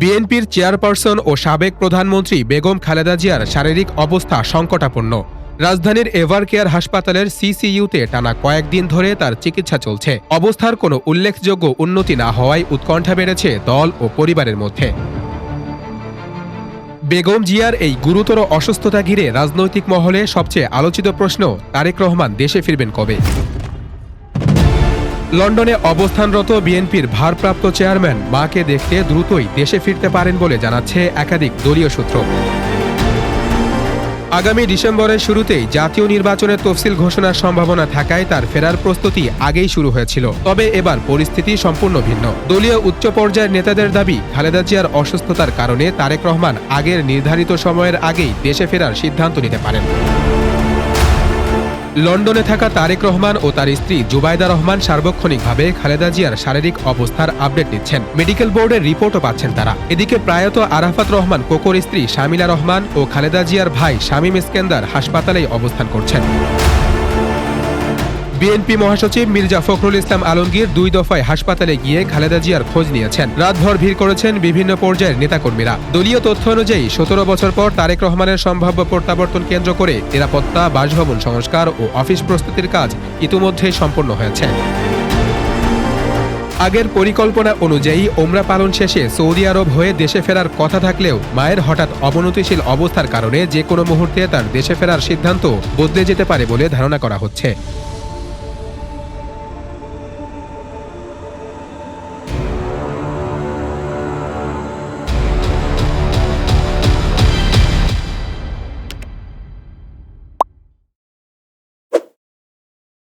বিএনপির চেয়ারপারসন ও সাবেক প্রধানমন্ত্রী বেগম খালেদা জিয়ার শারীরিক অবস্থা সংকটাপন্ন। রাজধানীর এভার কেয়ার হাসপাতালের সিসিইউতে টানা কয়েকদিন ধরে তার চিকিৎসা চলছে। অবস্থার কোনো উল্লেখযোগ্য উন্নতি না হওয়ায় উৎকণ্ঠা বেড়েছে দল ও পরিবারের মধ্যে। বেগম জিয়ার এই গুরুতর অসুস্থতা ঘিরে রাজনৈতিক মহলে সবচেয়ে আলোচিত প্রশ্ন, তারেক রহমান দেশে ফিরবেন কবে? লন্ডনে অবস্থানরত বিএনপির ভারপ্রাপ্ত চেয়ারম্যান মাকে দেখতে দ্রুতই দেশে ফিরতে পারেন বলে জানাচ্ছে একাধিক দলীয় সূত্র। আগামী ডিসেম্বরের শুরুতেই জাতীয় নির্বাচনের তফসিল ঘোষণার সম্ভাবনা থাকায় তার ফেরার প্রস্তুতি আগেই শুরু হয়েছিল। তবে এবার পরিস্থিতি সম্পূর্ণ ভিন্ন। দলীয় উচ্চ পর্যায়ের নেতাদের দাবি, খালেদা জিয়ার অসুস্থতার কারণে তারেক রহমান আগের নির্ধারিত সময়ের আগেই দেশে ফেরার সিদ্ধান্ত নিতে পারেন। লন্ডনে থাকা তারেক রহমান ও তার স্ত্রী জুবাইদা রহমান সার্বক্ষণিকভাবে খালেদা জিয়ার শারীরিক অবস্থার আপডেট দিচ্ছেন মেডিকেল বোর্ডের রিপোর্টও পাচ্ছেন তারা। এদিকে প্রায়ত আরাফাত রহমান কোকোর স্ত্রী শামিলা রহমান ও খালেদা জিয়ার ভাই শামীম ইস্কেন্দার হাসপাতালেই অবস্থান করছেন। বিএনপি মহাসচিব মির্জা ফখরুল ইসলাম আলমগীর দুই দফায় হাসপাতালে গিয়ে খালেদা জিয়ার খোঁজ নিয়েছেন। রাতভর ভিড় করেছেন বিভিন্ন পর্যায়ের নেতাকর্মীরা। দলীয় তথ্য অনুযায়ী, সতেরো বছর পর তারেক রহমানের সম্ভাব্য প্রত্যাবর্তন কেন্দ্র করে নিরাপত্তা, বাসভবন সংস্কার ও অফিস প্রস্তুতির কাজ ইতিমধ্যেই সম্পন্ন হয়েছে। আগের পরিকল্পনা অনুযায়ী, ওমরা পালন শেষে সৌদি আরব হয়ে দেশে ফেরার কথা থাকলেও মায়ের হঠাৎ অবনতিশীল অবস্থার কারণে যে কোনো মুহূর্তে তার দেশে ফেরার সিদ্ধান্ত বদলে যেতে পারে বলে ধারণা করা হচ্ছে।